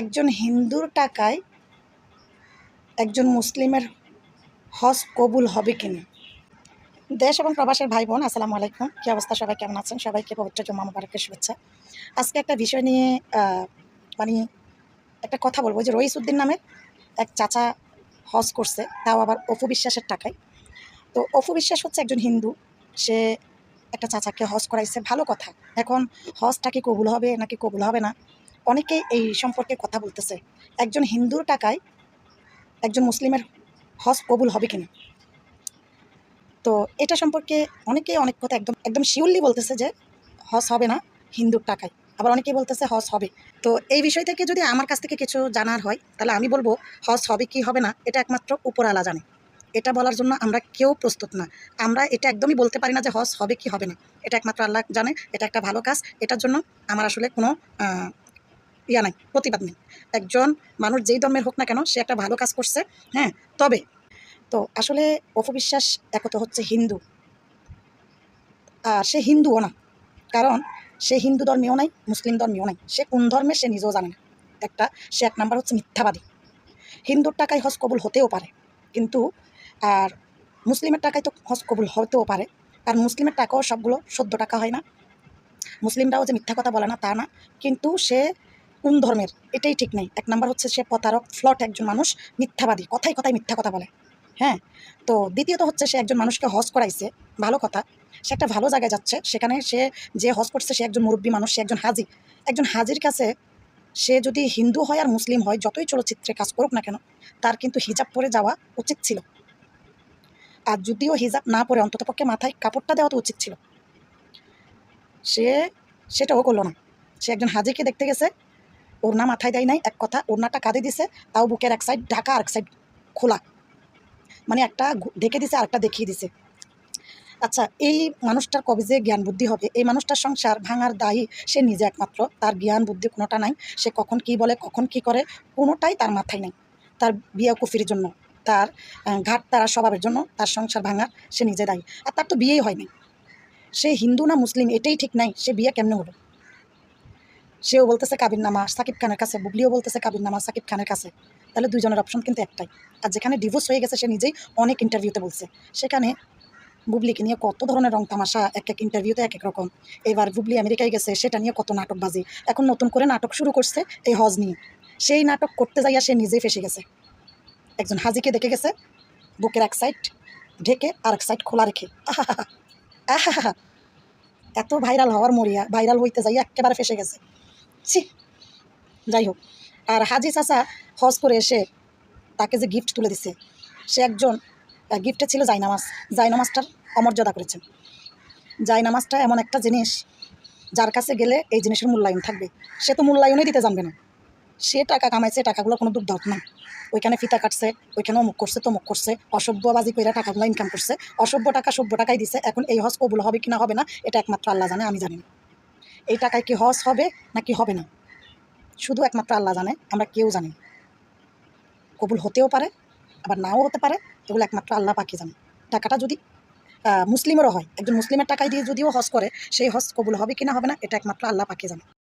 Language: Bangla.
একজন হিন্দুর টাকায় একজন মুসলিমের হজ কবুল হবে কিনা? দেশ এবং প্রবাসের ভাই বোন আসসালামু আলাইকুম। কী অবস্থা? সবাই কেমন আছেন? সবাইকে পবিত্র জমা মুবারকের শুভেচ্ছা। আজকে একটা বিষয় নিয়ে মানে একটা কথা বলব। যে রইস উদ্দিন নামের এক চাচা হজ করছে, তাও আবার অপু বিশ্বাসের টাকায়। তো অপু বিশ্বাস হচ্ছে একজন হিন্দু। সে একটা চাচাকে হজ করাইছে। ভালো কথা। এখন হজটা কি কবুল হবে নাকি কবুল হবে না? অনেকেই এই সম্পর্কে কথা বলতেছে। একজন হিন্দুর টাকায় একজন মুসলিমের হজ কবুল হবে কিনা? তো এটা সম্পর্কে অনেকেই অনেক কথা একদম একদম শিওরলি বলতেছে যে হজ হবে না হিন্দুর টাকায়। আবার অনেকেই বলতেছে হজ হবে। তো এই বিষয় থেকে যদি আমার কাছ থেকে কিছু জানার হয়, তাহলে আমি বলব হজ হবে কি হবে না, এটা একমাত্র উপরওয়ালা জানে। এটা বলার জন্য আমরা কেউ প্রস্তুত না। আমরা এটা একদমই বলতে পারি না যে হজ হবে কি হবে না। এটা একমাত্র আল্লাহ জানে, এটা একটা ভালো কাজ। এটার জন্য আমার আসলে কোনো ইয়া নাই, প্রতিবাদ নেই। একজন মানুষ যেই ধর্মের হোক না কেন, সে একটা ভালো কাজ করছে হ্যাঁ তবে, তো আসলে অপবিশ্বাস একত হচ্ছে হিন্দু। আর সে হিন্দুও না, কারণ সে হিন্দু ধর্মীয় নাই, মুসলিম ধর্মীয় নাই। সে কোন ধর্মে সে নিজেও জানে না। একটা, সে এক নাম্বার হচ্ছে মিথ্যাবাদী। হিন্দুর টাকায় হজ কবুল হতেও পারে, কিন্তু, আর মুসলিমের টাকায় তো হজ কবুল হতেও পারে, আর মুসলিমের টাকাও সবগুলো সদ্য টাকা হয় না। মুসলিমরাও যে মিথ্যা কথা বলে না, তা না। কিন্তু সে কোন ধর্মের? এটাই ঠিক নেই। এক নাম্বার হচ্ছে সে প্রতারক, ফ্লট একজন মানুষ, মিথ্যাবাদী, কথায় কথায় মিথ্যা কথা বলে। হ্যাঁ? তো দ্বিতীয়ত হচ্ছে সে একজন মানুষকে হজ করাইছে, ভালো কথা। সে একটা ভালো জায়গায় যাচ্ছে। সেখানে সে যে হজ করছে, সে একজন মুরব্বী মানুষ, সে একজন হাজি। একজন হাজির কাছে সে যদি হিন্দু হয় আর মুসলিম হয়, যতই চলচ্চিত্রে কাজ করুক না কেন, তার কিন্তু হিজাব পরে যাওয়া উচিত ছিল। আর যদিও হিজাব না পরে, অন্ততপক্ষে মাথায় কাপড়টা দেওয়া তো উচিত ছিল। সে, সেটাও করল না। সে একজন হাজিকে দেখতে গেছে ওড়না মাথায় দেয় নাই, এক কথা, ওড়নাটা কাঁধে দিছে, তাও বুকের এক সাইড ঢাকা আর এক সাইড খোলা। মানে একটা ঢেকে দিছে আর একটা দেখিয়ে দিছে। আচ্ছা এই মানুষটার কবে যে জ্ঞান বুদ্ধি হবে? এই মানুষটার সংসার ভাঙার দায়ী, সে নিজে একমাত্র। তার জ্ঞান বুদ্ধি কোনোটা নাই। সে কখন কি বলে, কখন কি করে, কোনোটাই তার মাথায় নেই। তার বিয়ে কুফির জন্য, তার ঘাট তারা স্বভাবের জন্য, তার সংসার ভাঙার সে নিজে দায়ী। আর তার তো বিয়েই হয়নি সে হিন্দু না মুসলিম, এটাই ঠিক নাই, সে বিয়ে কেমনে হলো? সেও বলতেছে কাবির নামা, সাকিব খানের কাছে, বুবলিও বলতেছে কাবির নামা, সাকিব খানের কাছে। তাহলে দুইজনের অপশন কিন্তু একটাই। আর যেখানে ডিভোর্স হয়ে গেছে, সে নিজেই অনেক ইন্টারভিউতে বলছে। সেখানে বুবলিকে নিয়ে কত ধরনের রং তামাশা, এক এক ইন্টারভিউতে এক এক রকম। এবার বুবলি আমেরিকায় গেছে, সেটা নিয়ে কত নাটকবাজি। এখন নতুন করে নাটক শুরু করছে এই হজ নিয়ে। সেই নাটক করতে যাইয়া সে নিজেই ফেসে গেছে। একজন হাজিকে দেখে গেছে, বুকের এক সাইড ঢেকে আর এক সাইড খোলা রেখে। আহাহাহা। এত ভাইরাল হওয়ার মরিয়া ভাইরাল হইতে যাই একেবারে ফেসে গেছে। ছি। যাই হোক আর হাজি চাচা হজ করে এসে তাকে যে গিফট তুলে দিছে, সে একজন গিফটে ছিল জাইনামাজ। জাইনামাজটার অমর্যাদা করেছেন। জাইনামাজটা এমন একটা জিনিস যার কাছে গেলে এই জিনিসের মূল্যায়ন থাকবে। সে তো মূল্যায়নই দিতে জানবে না। সে টাকা কামাইছে, টাকাগুলো কোনো দুধ দরদ না ওইখানে ফিতা কাটছে, ওইখানে অমুক করছে, তমুক করছে, অসভ্যবাজি করে টাকাগুলো ইনকাম করছে। অসভ্য টাকা সভ্য টাকাই দিছে, এখন এই হজ কবুল হবে কি না হবে না, এটা একমাত্র আল্লাহ জানে, আমি জানি না। এই টাকায় কি হজ হবে নাকি হবে না? শুধু একমাত্র আল্লাহ জানে, আমরা কেউ জানি কবুল হতেও পারে, আবার নাও হতে পারে, এগুলো একমাত্র আল্লাহ পাকি জানে। টাকাটা যদি মুসলিমেরও হয়, একজন মুসলিমের টাকায় দিয়ে যদিও হজ করে, সেই হজ কবুল হবে কিনা হবে না, এটা একমাত্র আল্লাহ পাকি জানে।